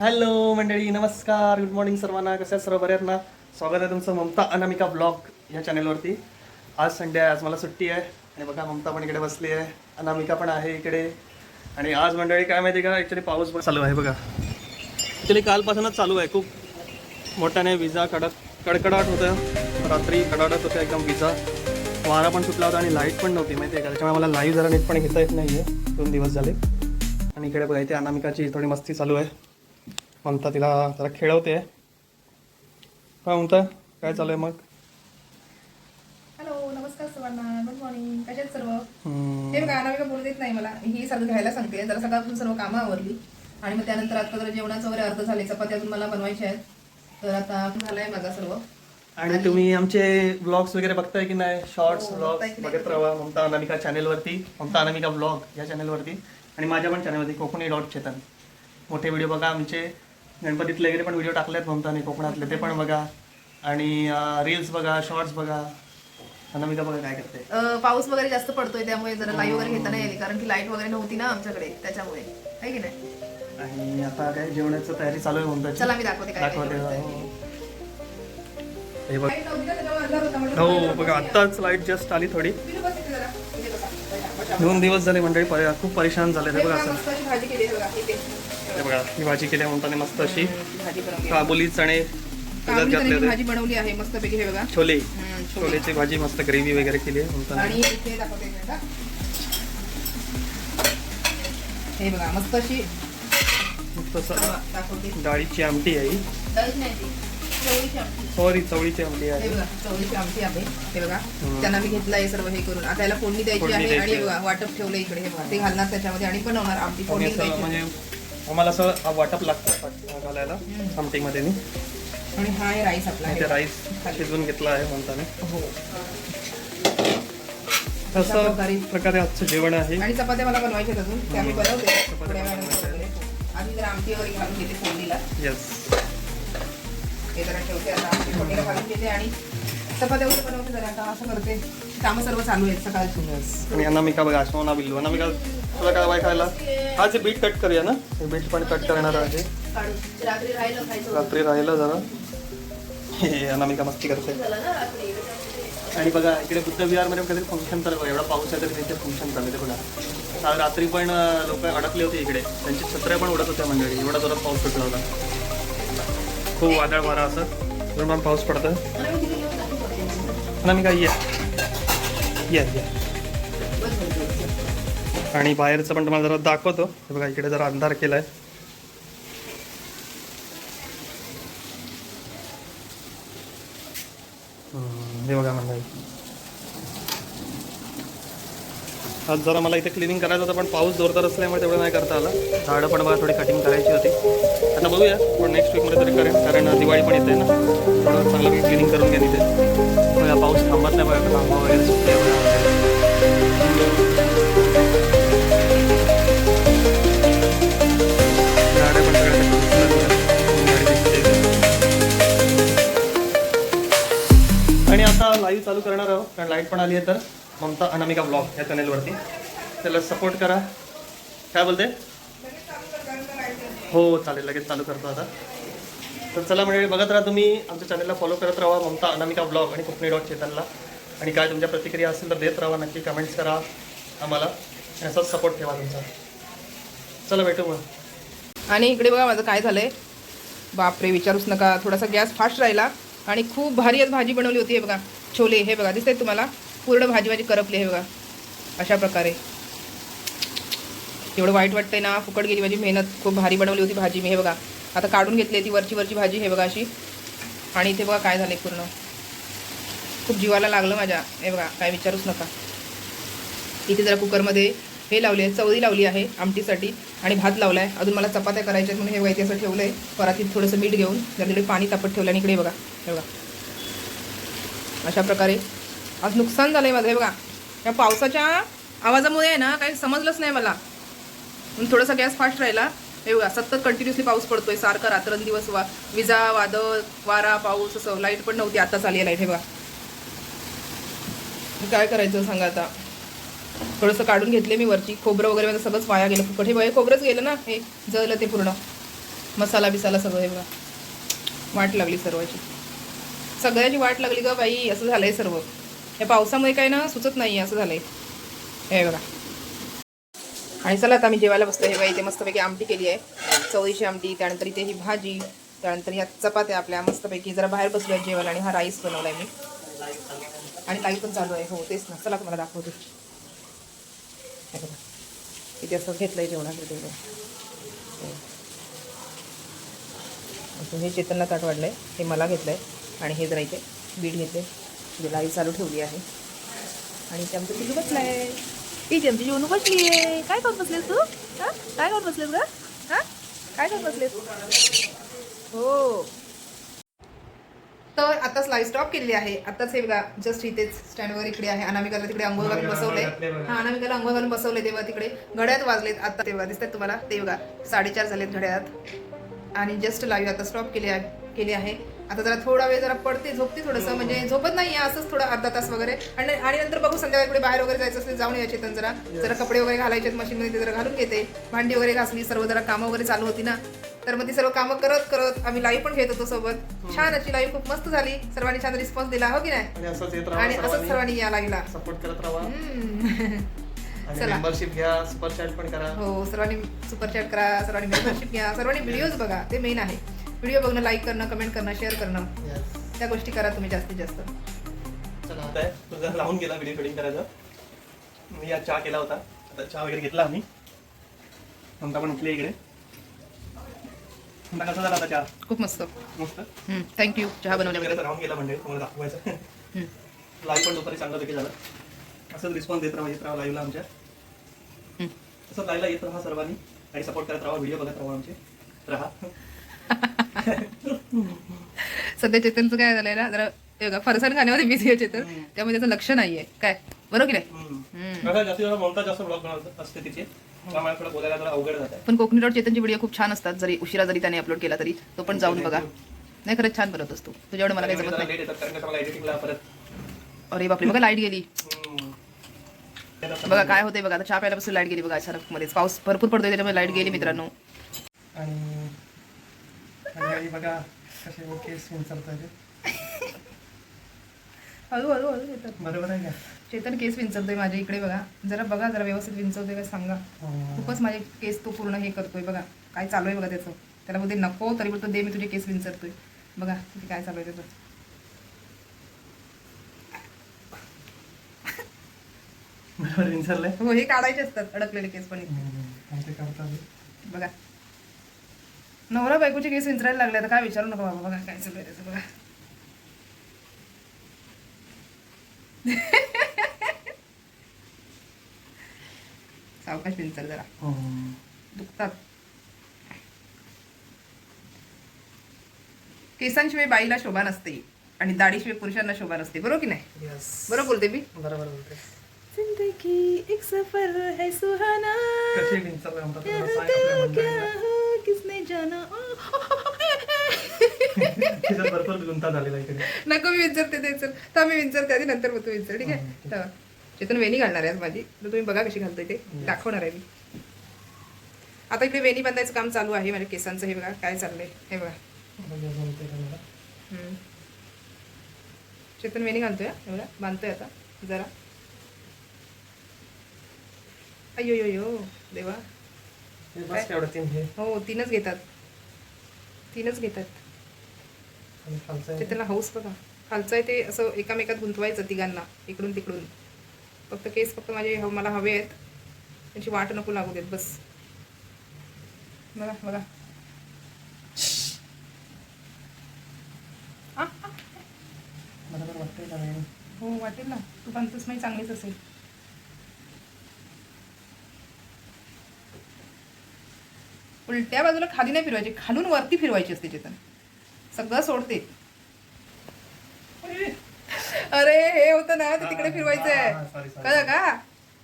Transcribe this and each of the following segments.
Hello मंडळी नमस्कार. Good morning सर्वांना. कसे आहे सर्व? बरे आहेत ना? स्वागत आहे तुमचं ममता अनामिका ब्लॉग या चॅनलवरती आज संडे आहे आज मला सुट्टी आहे. आणि बघा ममता पण इकडे बसली आहे. अनामिका पण आहे इकडे. आणि आज मंडळी काय माहिती का? ॲक्च्युली पाऊस पण चालू आहे बघा. ॲक्च्युली कालपासूनच चालू आहे. खूप मोठ्याने विजा कडक कडकडाट होतं. रात्री कडाडत होत्या एकदम विजा. वारा पण सुटला होता आणि लाइट पण नव्हती माहिती आहे का? त्याच्यामुळे मला लाईव्ह जरा नीट पण घेता येत नाही आहे दोन दिवस झाले. आणि इकडे बघा इथे अनामिकाची थोडी मस्ती चालू आहे. म्हणता तिला जरा खेळवते. काय म्हणता काय चालू आहे मग? हॅलो नमस्कार सर्वांना. गुड मॉर्निंग कशात सर्व? हम्म, हे बघा अनामिका बोलू देत नाही मला. ही घ्यायला सांगते. जरा सकाळपासून सर्व कामं आवरली. आणि मग त्यानंतर आता जरा जेवणाचं वगैरे अर्ध झाले अजून मला बनवायच्या आहेत. तर आता झालाय माझा सर्व. आणि तुम्ही आमचे ब्लॉग्स वगैरे बघताय की नाही? शॉर्ट्स हो, ब्लॉग्स? बघत राहा. ममता अनामिका चॅनेलवरती ममता अनामिका ब्लॉग या चॅनेलवरती आणि माझ्या पण चॅनलवरती कोकणी डॉट चेतन मोठे व्हिडिओ बघा आमचे. गणपतीतले वगैरे पण व्हिडिओ टाकलेत ममताने कोकणातले ते पण बघा. आणि रील्स बघा शॉर्ट्स बघा. अनामिका बघा काय करते. अं, पाऊस वगैरे जास्त पडतोय त्यामुळे जरा लाईव्ह वगैरे घेता नाही आली. कारण की लाइट वगैरे नव्हती ना आमच्याकडे त्याच्यामुळे. आहे की नाही? आणि आता काय जेवणाची तयारी चालू आहे म्हणतात चला मी दाखवते काय दाखवते. हो. बघ. हो बघा आत्ताच लाइट जस्ट आली थोडी. दोन दिवस झाले मंडळी परे- खूप परेशान झाले ते बघा असं भाजी केली आहे बघा इथे. हे बघा ही भाजी केली आहे म्हणताना मस्त अशी हम्म, भाजी बनवली आहे. काबुली चणे त्याच्यात काबुली घातले चण्याची होते भाजी बनवली आहे मस्तपैकी हे बघा छोले हम्म, छोले. छोलेची भाजी मस्त ग्रेव्ही वगैरे केली आहे म्हणताना आणि इथे दाखवते मी आता. हे बघा मस्त अशी मस्त असं दाखवते डाळीची आमटी आहे ही. दहीच नाही ती. चवळीची आमटी. सॉरी चवळीची आमटी हे आहे बघा चवळीची आमटी आहे हे बघा हम्म. त्यांना मी घेतलंय सर्व हे करून आता याला फोडणी द्यायची फोडणी आहे आणि द्यायची बघा वाटप ठेवलं इकडे हे बघा ते घालणार त्याच्यामध्ये आणि बनवणार आमटी आणि फोडणी असं द्यायची म्हणजे आम्हाला असं वाटप लागतं घालायला. आमटीमध्ये नी. आणि हा आहे राईस आपला. बघा. राईस शिजवून घेतला आहे म्हणताना. हो. असं प्रकारे- प्रकारे आजचं जेवण आहे. आणि चपात्या मला बनवायच्या आहेत अजून. त्या मी. बनवते. जरा आमटी वगैरे घालून घेते फोडणीला. येस हे जरा ठेवते आता आमटी फोडणीला घालून घेते आणि चपात्या वगैरे बनवते जरा. आता असं करते. कामं सर्व चालू आहेत सकाळची. आणि अनामिका बघा सोना बिल्लू अनामिका तुला काय बाय खायला हा जे बीट कट करूया ना हे बीट पण कट करणार आहे. रात्री राहिलं जरा. हे अनामिका मस्ती करते ना आणि बघा इकडे बुद्ध विहारमध्ये काहीतरी फंक्शन चालू एवढा पाऊस आहे तरी तिथे फंक्शन चालू आहे ते बघा. काल रात्री पण लोक अडकले होते इकडे. त्यांची छत्र्या पण उडत होत्या मंडळी एवढा जोरात पाऊस सुटला होता. खूप वादळ वारा असं. पण पाऊस पडतं आणि मी. अनामिका ये. ये ये. आणि बाहेरचं पण तुम्हाला जरा दाखवतो. हे बघा इकडे जरा अंधार केला आहे हे बघा मंडळी. आज जरा मला इथे क्लिनिंग करायचं होतं पण पाऊस जोरदार असल्यामुळे तेवढं नाही करता आलं. झाडं पण मला थोडी कटिंग करायची होती. आता बघूया पण नेक्स्ट वीकमध्ये तरी करेन कारण दिवाळी पण येते ना. थोडं चांगलं क्लिनिंग करून घेते तिथे पाऊस थांबत नाही बघा थांबा वगैरे. लाइट पण आली आहे तर. ममता अनामिका ब्लॉग या चॅनेलवरती त्याला सपोर्ट करा. काय बोलते? हो चालेल. लगेच चालू करतो आता. तर चला म्हणजे बघत राहा तुम्ही. आमच्या चॅनलला फॉलो करत राहा. ममता अनामिका ब्लॉग आणि कोकणी डॉट चेतनला आणि काय तुमच्या प्रतिक्रिया असेल तर देत राहा. नक्की कमेंट्स करा आम्हाला. आणि असाच सपोर्ट ठेवा तुमचा. चला भेटू मग. आणि इकडे बघा माझं काय झालंय? बापरे विचारूच नका. थोडासा गॅस फास्ट राहिला. आणि खूप भारी आज भाजी बनवली होती हे बघा. छोले हे बघा दिसतंय तुम्हाला? पूर्ण भाजी भाजी करपली हे बघा. अशा प्रकारे. एवढं वाईट वाटतंय ना फुकट गेली माझी मेहनत. खूप भारी बनवली होती भाजी मी हे बघा. आता काढून घेतली ती वरची वरची भाजी हे बघा अशी. आणि इथे बघा काय झालं पूर्ण. खूप जीवाला लागलं माझ्या हे बघा काय विचारूच नका. इथे जरा कुकरमध्ये हे लावले आहे चवळी लावली आहे आमटीसाठी. आणि भात लावला आहे अजून मला चपात्या करायच्या म्हणून हे वैती असं ठेवलं आहे परातीत थोडंसं मीठ घेऊन जरा तिकडे पाणी तापत ठेवलं आणि इकडे बघा हे बघा. अशा प्रकारे आज नुकसान झालं आहे माझं. हे बघा या पावसाच्या आवाजामुळे आहे ना काही समजलंच नाही मला. थोडासा गॅस फास्ट राहिला. हे बघा सतत कंटिन्युअसली पाऊस पडतोय. सारखा रात्रंदिवस वा विजा वादळ वारा पाऊस असं लाइट पण नव्हती. आताच आली आहे लाइट हे बघा. काय करायचं सांगा आता? थोडंसं काढून घेतले मी वरची खोबरं वगैरे माझं सगळंच वाया गेलं. फुकट. हे बघा, हे खोबरंच गेलं ना? हे जळलं ते पूर्ण. मसाला बिसाला सगळं हे बघा. वाट लागली सर्वाची. सगळ्याची वाट लागली का बाई असं झालंय सर्व. या पावसामुळे काय ना सुचत नाही असं झालंय. हे बघा. आणि चला आता मी जेवायला बसतो हे बाई इथे मस्तपैकी आमटी केली आहे. चवळीची आमटी त्यानंतर इथे ही भाजी त्यानंतर ह्या चपात्या आपल्या मस्तपैकी. जरा बाहेर बसलो आहे जेवायला आणि हा राईस बनवलाय मी. आणि लाईव्ह पण चालू आहे. हो तेच ना. चला तुम्हाला दाखवते. इथे असं घेतलंय जेवणाचं तेवढं अजून हे चेतनला ताट वाढलंय. हे मला घेतलंय. आणि हे जरा इथे बीट घेतले म्हणजे लाईव्ह चालू ठेवली आहे. आणि इथे आमचं पिल्लू बसलाय इथे आमची जेवण बसली आहे. काय करत बसलेस तू? हा? काय करत बसलेस ग? हा? काय करत बसलेस? हो. तर आताच लाईव्ह स्टॉप केलेली आहे. आताच हे बघा जस्ट इथेच स्टँडवर इकडे आहे. अनामिकाला तिकडे अंघोळ घालून बसवलंय. हा अनामिकाला अंघोळ घालून बसवलंय तेव्हा तिकडे. घड्यात वाजलेत आता तेव्हा. दिसतात तुम्हाला? ते बघा साडेचार झालेत घड्याळात आणि जस्ट लाईव्ह आता स्टॉप केली आहे केली आहे. आता जरा थोडा वेळ जरा पडते झोपते थोडंसं म्हणजे झोपत नाही असंच थोडा अर्धा तास वगैरे. आणि आणि नंतर बघू संध्याकाळी कुठे बाहेर वगैरे जायचं असेल जाऊन यायचे तर जरा. जरा कपडे वगैरे घालायचे मशीनमध्ये ते जरा घालून घेते. भांडी वगैरे घासली सर्व जरा कामं वगैरे चालू होती ना. तर मग ती सर्व कामं करत करत आम्ही लाईव्ह पण घेत होतो सोबत. छान अशी लाईव्ह खूप मस्त झाली. सर्वांनी छान रिस्पॉन्स दिला हो की नाही? आणि असंच सर्वांनी. या लाईव्हला सपोर्ट करत राहा. मेंबरशिप घ्या सुपर चॅट पण करा. हो सर्वांनी सुपर चॅट करा सर्वांनी मेंबरशिप घ्या सर्वांनी व्हिडिओज बघा ते मेन आहे. व्हिडिओ बघणं लाईक करणं कमेंट करणं शेअर करणं. त्या गोष्टी करा तुम्ही जास्तीत जास्त. चला आता. तुझा लावून गेला व्हिडिओ शूटिंग करायचं. मी आज चहा केला होता. आता चहा वगैरे घेतला आम्ही. ममता पण उठली इकडे. ममता कसा झाला आता चहा? खूप मस्त. मस्त? थँक्यू चहा बनवल्याबद्दल. वगैरे राहून गेला म्हणजे तुम्हाला दाखवायचं. लाईव्ह पण दुपारी चांगलं देखील झालं. असंच रिस्पॉन्स देत राहा येत राहा लाईव्हला आमच्या. तसंच लाईव्हला येत राहा सर्वांनी. आणि सपोर्ट करत राहा व्हिडिओ बघत राहा आमचे. राहा. सध्या चेतनचं काय झालंय ना जरा हे बघा फरसाण खाण्यामध्ये बिझी आहे चेतन. त्यामुळे त्याचं लक्ष नाहीये. काय? बरोबर की नाही? हम्म. हम्म. कसं जास्तीत जास्त ममता जास्त ब्लॉग बनवत असते तिचे. त्यामुळे थोडं बोलायला जरा अवघड जात आहे पण कोकणी रोड चेतनचे व्हिडिओ खूप छान असतात. जरी उशिरा जरी त्याने अपलोड केला तरी तो पण जाऊन बघा. नाही खरंच छान बनवत असतो. तुझ्याकडे मला काही जमत नाही. लेट येतात कारण का मला एडिटिंगला परत अरे बापरे बघा लाइट गेली. हम्म. बघा काय होते बघा आता चहा प्यायला बसून लाइट गेली बघा अचानक मध्येच पाऊस भरपूर पडतोय त्याच्यामुळे लाइट गेली मित्रांनो. आणि आई बघा कसे विंचरताय ते. हळू हळू हळू चेतन बरोबर आहे का? चेतन केस विंचरतोय माझ्या इकडे बघा. जरा बघा जरा व्यवस्थित विंचरतोय काय सांगा. हम्म. खूपच माझे केस तो पूर्ण हे करतोय बघा. काय चालू आहे बघा त्याचं. त्याला बोलते नको तरी बोलतो दे मी तुझे केस विंचरतोय. बघा किती काय चालू आहे त्याचं. हो हे काढायचे असतात अडकलेले केस पण. बघा. नवरा बायकोचे केस विंचरायला लागले आता काय विचारू नका बाबा बघा काय चालू आहे त्याचं बघा. सावकाश विंचर जरा. हम्म. दुखतात. केसांशिवाय बाईला शोभा नसते आणि दाढीशिवाय पुरुषांना शोभा नसते. बरोबर की नाही. बरोबर बोलते मी? बरोबर बोलते. जिंदगी एक सफर है सुहाना कशी विंचरलंय म्हणतात तुला यहाँ सांग दिल आपल्या क्या मंडळीला. हो, किसने जाना भरपूर गुंता झालेला इकडे. नको मी विचारते ते चल तर मी विचारते आधी नंतर मग तू विचार ठीक आहे. तर चेतन वेणी घालणार आहे आज माझी. तर तुम्ही बघा कशी घालतोय ते. दाखवणार आहे मी. आता इकडे वेणी बांधायचं काम चालू आहे माझ्या केसांचं. हे बघा काय चाललंय. हे बघा. बघूया जमतंय का मला. हम्म. चेतन वेणी घालतोय हा, हे बघा बांधतोय आता जरा. अयो यो यो देवा. हे बस तेवढं तीन हे. हो तीनच घेतात. तीनच घेतात. आहे. चेतनला हाऊस बघा. खालचं आहे ते असं एकामेकात गुंतवायचं तिघांना इकडून तिकडून. फक्त केस फक्त माझे मला हवे आहेत. त्यांची वाट नको लागू देत बस. बघा बघा. बरोबर वाटतंय का नाही? हो वाटेल ना. तू पण तसं चांगलीच असेल. उलट्या बाजूला खाली नाही फिरवायची खालून वरती फिरवायची असते चेतन. सगळं सोडते. अरे हे होतं ना ते तिकडे फिरवायचं हा, आहे हा. कळलं का?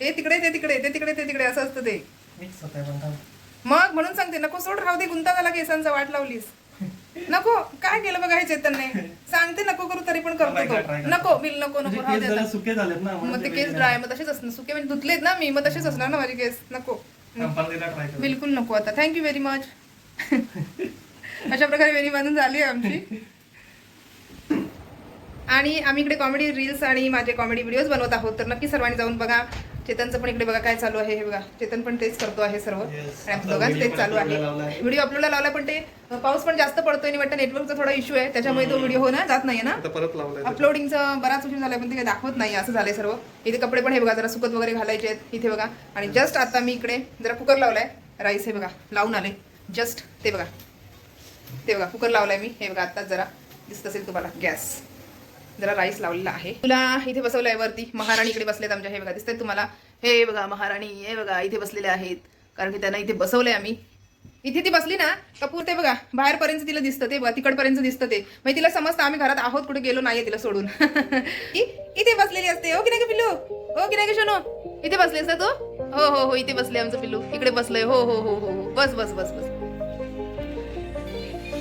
ते तिकडे ते तिकडे ते तिकडे ते तिकडे असं असतं ते. मग म्हणून सांगते नको सोड राहू दे गुंता झाला केसांचा वाट लावलीस. नको काय केलं बघा हे चेतनने सांगते नको करू तरी पण करतो तो. नको बिल नको नको म्हणजे राहू केस दे जरा आता. सुके झालेत ना मग ते केस ड्राय मग तसेच असणार सुके म्हणजे धुतलेत ना मी मग तसेच असणार ना माझे केस. नको. ट्राय बिलकुल नको आता. थँक्यू व्हेरी मच अशा प्रकारे वेणी बांधून झाली आहे आमची. आणि आम्ही इकडे कॉमेडी रील्स आणि माझे कॉमेडी व्हिडिओज बनवत आहोत. तर नक्की सर्वांनी जाऊन बघा. चेतनचं पण इकडे बघा काय चालू आहे हे बघा. चेतन पण तेच करतो आहे सर्व. आणि दोघांचं तेच चालू आहे. व्हिडिओ अपलोडला लावला पण ते पाऊस पण जास्त पडतोय आणि वाटतं नेटवर्कचा थोडा इश्यू आहे. त्याच्यामुळे तो व्हिडिओ हो ना जात नाही ना? अपलोडिंगचं बराच उशीर झालाय पण ते काही दाखवत नाही असं झालंय सर्व. इथे कपडे पण हे बघा जरा सुकत वगैरे घालायचे आहेत. इथे बघा. आणि जस्ट आता मी इकडे जरा कुकर लावलाय. राईस हे बघा लावून आले. जस्ट ते बघा. ते बघा कुकर लावलाय मी. हे बघा आत्ताच जरा दिसत असेल तुम्हाला. गॅस. जरा राईस लावलेला आहे. तुला इथे बसवलंय वरती. महाराणी इकडे बसलेत आमच्या. हे बघा दिसतंय तुम्हाला? हे बघा महाराणी हे बघा इथे बसलेले आहेत. कारण की त्यांना इथे बसवलंय आम्ही. इथे ती बसली ना कपूर ते बघा बाहेरपर्यंत तिला दिसतं ते बघा तिकडपर्यंत दिसतं ते. मग तिला समजतं आम्ही घरात आहोत कुठे गेलो नाहीये तिला सोडून. इथे बसलेली असते. हो की नाही पिल्लू? हो की नाही शोनो? इथे बसले असता तू? हो हो हो इथे बसले आमचं पिल्लू. इकडे बसलंय. हो हो हो हो हो. बस बस बस बस.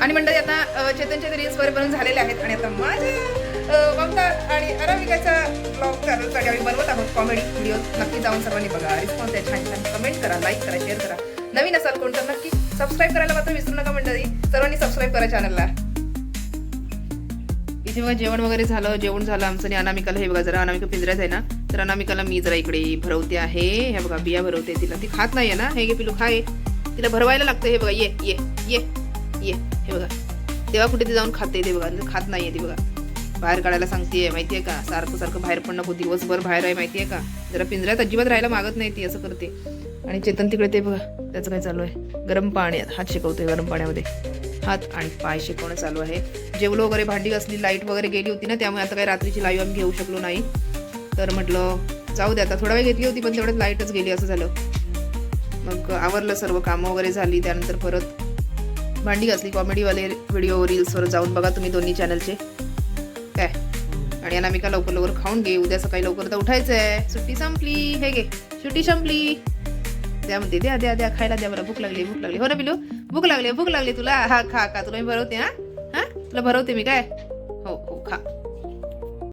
आणि मंडळी आता अ, चेतनचे रील्स वगैरे बनवून झालेले आहेत. आणि आता माझ्या ममता आणि अनामिकाच्या ब्लॉग चॅनलसाठी आम्ही बनवत आहोत कॉमेडी व्हिडिओ नक्की जाऊन सर्वांनी बघा. रिस्पॉन्स द्या छान छान कमेंट करा लाईक करा शेअर करा. नवीन असाल कोण तर नक्की सबस्क्राईब करायला मात्र विसरू नका मंडळी. सर्वांनी सबस्क्राईब करा चॅनलला इथे बघा जेवण वगैरे झालं जेवण झालं आमचं आणि अनामिकाला. हे बघा जरा अनामिका पिंजऱ्यात आहे ना तर अनामिकाला मी जरा इकडे भरवते आहे. हे बघा बिया भरवते तिला. ती खात नाहीये ना हे घे पिलू खाय तिला भरवायला लागतं हे बघा ये ये ये ये. हे बघा. तेव्हा कुठे ते जाऊन खाते ते बघा. म्हणजे खात नाही आहे ते ती बघा. बाहेर काढायला सांगते माहिती आहे का? सारखं सारखं बाहेर पण नको दिवसभर बाहेर आहे माहिती आहे का? जरा पिंजऱ्यात अजिबात राहायला मागत नाही ती असं करते. आणि चेतन तिकडे ते बघा त्याचं काय चालू आहे? गरम पाण्यात हात शिकवतोय गरम पाण्यामध्ये. हात आणि पाय शिकवणं चालू आहे. जेवलो वगैरे भांडी असली लाइट वगैरे गेली होती ना त्यामुळे आता काही रात्रीची लाईव्ह आम्ही घेऊ शकलो नाही. तर म्हटलं जाऊ दे आता थोडा वेळ घेतली होती पण तेवढ्यात लाईटच गेली असं झालं. मग आवरलं सर्व कामं वगैरे झाली त्यानंतर परत भांडी घासली कॉमेडीवाले व्हिडिओ रील्सवर जाऊन बघा तुम्ही दोन्ही चॅनलचे काय? आणि अनामिका लवकर लवकर खाऊन घे उद्या सकाळी लवकर तर उठायचं आहे सुट्टी संपली हे घे. सुट्टी संपली. द्या म्हणते द्या द्या द्या खायला द्या मला भूक लागली भूक लागली. हो ना बिलू भूक लागली भूक लागली तुला. हा खा का तुला मी भरवते हा? हा? तुला भरवते मी काय?